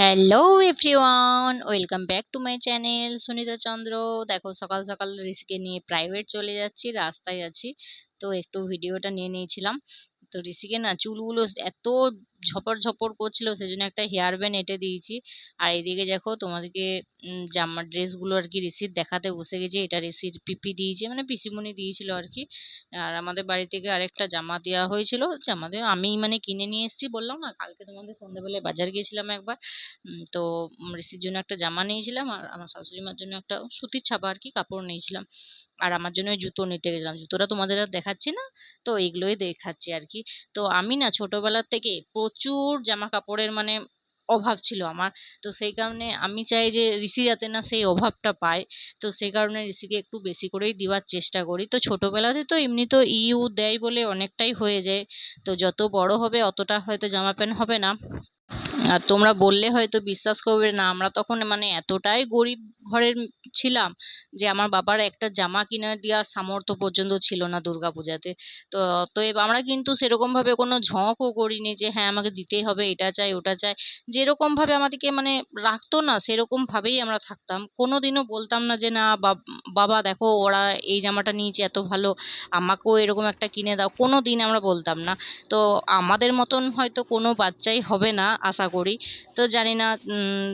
Hello everyone welcome back to my channel Sunita Chandra দেখো, সকাল সকাল ঋষিকে নিয়ে প্রাইভেট চলে যাচ্ছি, রাস্তায় আছি। তো একটু ভিডিওটা নিয়ে নিয়েছিলাম। তো ঋষিকে না চুলগুলো এত ঝপর ঝপর করছিল, সেজন্য একটা হেয়ার ব্যান্ড এঁটে দিয়েছি। আর এদিকে দেখো তোমাদেরকে জামা ড্রেসগুলো আর কি ঋষির দেখাতে বসে গেছি, এটা ঋষির পিপি দিয়েছে মানে পিসিমণি দিয়েছিল আর কি। আর আমাদের বাড়ি থেকে আরেকটা জামা দেওয়া হয়েছিল, জামা দিয়ে আমি মানে কিনে নিয়ে এসেছি বললাম না, কালকে তোমাদের সন্ধ্যাবেলায় বাজার গিয়েছিলাম একবার। তো ঋষির জন্য একটা জামা নিয়েছিলাম, আর আমার শাশুড়ি মার জন্য একটা সুতির ছাপা আর কি কাপড় নিয়েছিলাম। আর আমার জন্য জুতো নিতে গেলাম জুতোটা তোমাদের আর দেখাচ্ছি না, তো এইগুলোই দেখাচ্ছি আর কি। তো আমি না ছোটবেলার থেকে প্রচুর জামা কাপড়ের মানে অভাব ছিল আমার। তো সেই কারণে আমি চাই যে ঋষি যাতে না সেই অভাবটা পায়। তো সেই কারণে ঋষিকে একটু বেশি করেই দেওয়ার চেষ্টা করি। তো ছোটবেলাতে তো এমনি তো ইউ দেয় বলে অনেকটাই হয়ে যায়। তো যত বড় হবে অতটা হয়তো জামা প্যান্ট হবে না। আর তোমরা বললে হয়তো বিশ্বাস করবে না। আমরা তখন মানে এতটাই গরিব ঘরের ছিলাম যে আমার বাবার একটা জামা কিনে দেওয়ার সামর্থ্য পর্যন্ত ছিল না দুর্গাপূজাতে। তো অতএব আমরা কিন্তু সেরকম ভাবে কোনো ঝোঁকও করিনি যে হ্যাঁ আমাকে দিতেই হবে, এটা চাই, ওটা চাই। যেরকম ভাবে আমাদেরকে মানে রাখতো না সেরকম ভাবেই আমরা থাকতাম। কোনোদিনও বলতাম না যে, না, বাব- দেখো, ওরা এই জামাটা নিয়েছে, এত ভালো, আমাকেও এরকম একটা কিনে দাও। কোনো দিন আমরা বলতাম না। তো, আমাদের মতন হয়তো কোনো বাচ্চাই হবে না, আশা করি। তো জানি না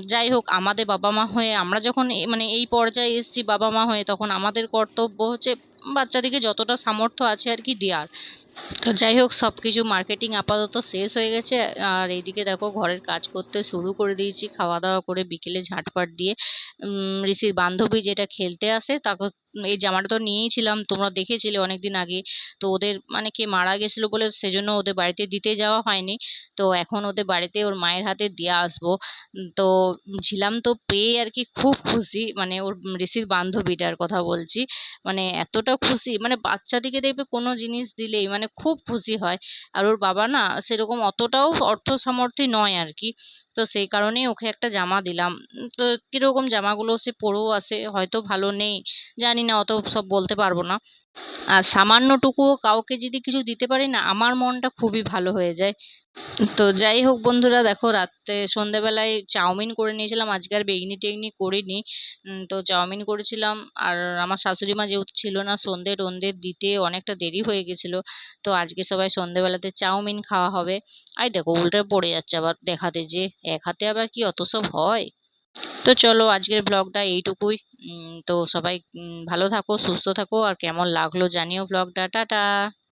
যাই হোক, আমাদের বাবা মা হয়ে আমরা যখন মানে এই পর্যায়ে এসছি বাবা মা হয়ে, তখন আমাদের কর্তব্য হচ্ছে বাচ্চাদেরকে যতটা সামর্থ্য আছে আর কি দেওয়ার। তো যাই হোক সব কিছু মার্কেটিং আপাতত শেষ হয়ে গেছে। আর এইদিকে দেখো, ঘরের কাজ করতে শুরু করে দিয়েছি। খাওয়া দাওয়া করে বিকেলে ঝাঁটপাট দিয়ে ঋষির বান্ধবী যেটা খেলতে আসে, তাকে এই জামাটা তো নিয়েইছিলাম তোমরা দেখেছিলে অনেকদিন আগে। তো ওদের মানে কে মারা গেছিল বলে সেজন্য ওদের বাড়িতে দিতে যাওয়া হয়নি। তো এখন ওদের বাড়িতে ওর মায়ের হাতে দিয়ে আসব। তো ঝিলাম তো পেয়ে আর কি খুব খুশি মানে ওর ঋষির বান্ধবীটার কথা বলছি। মানে এতটা খুশি মানে বাচ্চাদিকে দেখবে কোনো জিনিস দিলেই মানে খুব খুশি হয়। আর ওর বাবা না সেরকম অতটাও অর্থ সামর্থ্য নয় আর কি। তো সেই কারণেই ওকে একটা জামা দিলাম। তো কীরকম জামাগুলো সে পরেও আসে হয়তো ভালো নেই, জানি না, অত সব বলতে পারব না। আর সামান্যটুকুও কাউকে যদি কিছু দিতে পারি না, আমার মনটা খুবই ভালো হয়ে যায়। তো যাই হোক বন্ধুরা, দেখো রাত্রে সন্ধ্যেবেলায় চাউমিন করে নিয়েছিলাম, আজকে আর বেগনি টেগনি করিনি। তো চাউমিন করেছিলাম, আর আমার শাশুড়ি মা যেহেতু ছিল না, সন্ধে টন্ধে দিতে অনেকটা দেরি হয়ে গেছিল। তো আজকে সবাই সন্ধেবেলাতে চাউমিন খাওয়া হবে। আই দেখো, উল্টে পড়ে যাচ্ছে আবার দেখাতে যে এক হাতে আবার কি অত সব হয়? তো চলো আজকের ব্লগটা এইটুকুই। তো সবাই ভালো থাকো, সুস্থ থাকো, আর কেমন লাগল জানিও ব্লগটা টাটা!